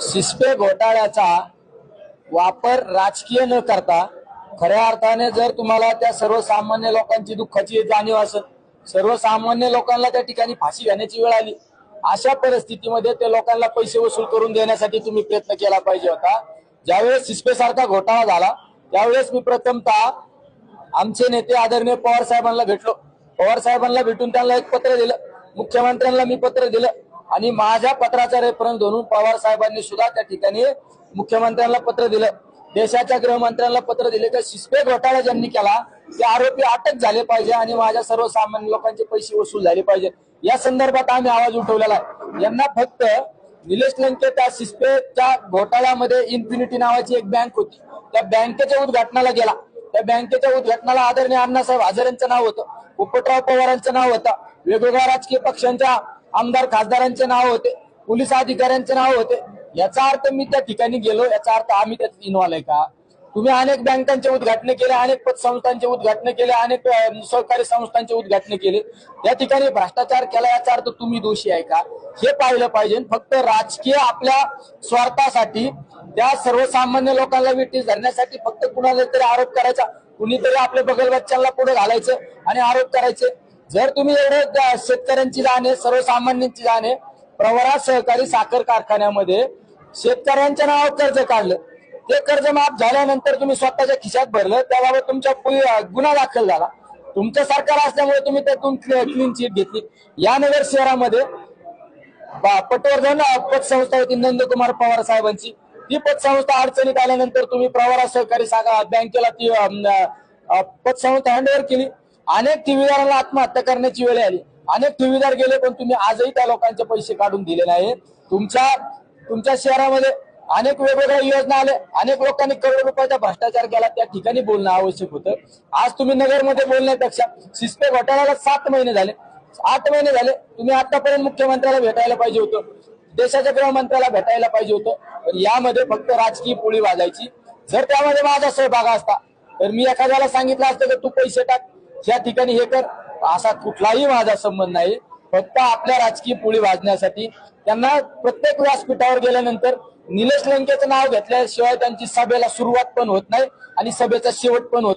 शिस्पे घोटाळ्याचा वापर राजकीय न करता खऱ्या अर्थाने जर तुम्हाला त्या सर्वसामान्य लोकांची दुःखाची जाणीव असेल सर्वसामान्य लोकांना त्या ठिकाणी फाशी घेण्याची वेळ आली अशा परिस्थितीमध्ये ते लोकांना पैसे वसूल करून देण्यासाठी तुम्ही प्रयत्न केला पाहिजे होता. ज्यावेळेस शिस्पेसारखा घोटाळा झाला त्यावेळेस मी प्रथमतः आमचे नेते आदरणीय पवार साहेबांना भेटलो. पवार साहेबांना भेटून त्यांना एक पत्र दिलं. मुख्यमंत्र्यांना मी पत्र दिलं. आणि माझ्या पत्राचा रेफरन्स धरून पवार साहेबांनी सुद्धा त्या ठिकाणी मुख्यमंत्र्यांना पत्र दिलं. देशाच्या गृहमंत्र्यांना पत्र दिले. तर शिस्पे घोटाळा ज्यांनी केला ते आरोपी अटक झाले पाहिजे आणि माझ्या सर्वसामान्य लोकांचे पैसे वसूल झाले पाहिजे. या संदर्भात आम्ही आवाज उठवलेला आहे. यांना फक्त निलेश लंके त्या शिस्पेच्या घोटाळ्यामध्ये इन्फिनिटी नावाची एक बँक होती. त्या बँकेच्या उद्घाटनाला गेला. त्या बँकेच्या उद्घाटनाला आदरणीय अण्णासाहेब हजारेंचं नाव होतं. पोपटराव पवारांचं नाव होतं. वेगवेगळ्या राजकीय पक्षांच्या आमदार खासदारांचे नाव होते पोलीस अधिकाऱ्यांचे नाव होते. याचा अर्थ मी त्या ठिकाणी गेलो याचा अर्थ आम्ही त्यात इन्व्हॉल्व आहे का? तुम्ही अनेक बँकांचे उद्घाटन केले अनेक पतसंस्थांचे उद्घाटन केले अनेक सहकारी संस्थांचे उद्घाटन केले. त्या ठिकाणी भ्रष्टाचार केला याचा अर्थ तुम्ही दोषी आहे का? हे पाहिलं पाहिजे. फक्त राजकीय आपल्या स्वार्थासाठी त्या सर्वसामान्य लोकांना विटीस धरण्यासाठी फक्त कुणाला तरी आरोप करायचा कुणीतरी आपल्या बगल बच्चांना पुढे घालायचं आणि आरोप करायचे. जर तुम्ही एवढं शेतकऱ्यांची जाणे सर्वसामान्यांची जाणे प्रवरा सहकारी साखर कारखान्यामध्ये शेतकऱ्यांच्या नावावर कर्ज काढलं. ते कर्ज माफ झाल्यानंतर तुम्ही स्वतःच्या खिशात भरलं. त्याबाबत तुमच्या गुन्हा दाखल झाला. तुमचं सरकार असल्यामुळे तुम्ही त्यातून क्लीन चिट घेतली. या नगर शहरामध्ये पटवर्धन पतसंस्था होती नंदकुमार पवार साहेबांची. ती पतसंस्था अडचणीत आल्यानंतर तुम्ही प्रवरा सहकारी सागा बँकेला ती पतसंस्था हँडओव्हर केली. अनेक ठेवीदारांना आत्महत्या करण्याची वेळ आली. अनेक ठेवीदार गेले पण तुम्ही आजही त्या लोकांचे पैसे काढून दिले नाही तुमच्या तुमच्या शहरामध्ये अनेक वेगवेगळ्या योजना आल्या. अनेक लोकांनी करोड रुपयाचा भ्रष्टाचार केला. त्या ठिकाणी बोलणं आवश्यक होतं. आज तुम्ही नगरमध्ये बोलण्यापेक्षा शिस्पे घोटाळ्याला सात महिने झाले. आठ महिने झाले. तुम्ही आतापर्यंत मुख्यमंत्र्याला भेटायला पाहिजे होतं. देशाच्या गृहमंत्र्याला भेटायला पाहिजे होतं. पण यामध्ये फक्त राजकीय पोळी वाजायची. जर त्यामध्ये माझा सहभाग असता तर मी एखाद्याला सांगितलं असतं की तू पैसे टाक. या ठिकाणी हे कर. असा कुठलाही माझा संबंध नाही. फक्त आपल्या राजकीय पोळी वाजण्यासाठी. त्यांना प्रत्येक व्यासपीठावर गेल्यानंतर निलेश लंकेचं नाव घेतल्याशिवाय त्यांची सभेला सुरुवात पण होत नाही आणि सभेचा शेवट पण होत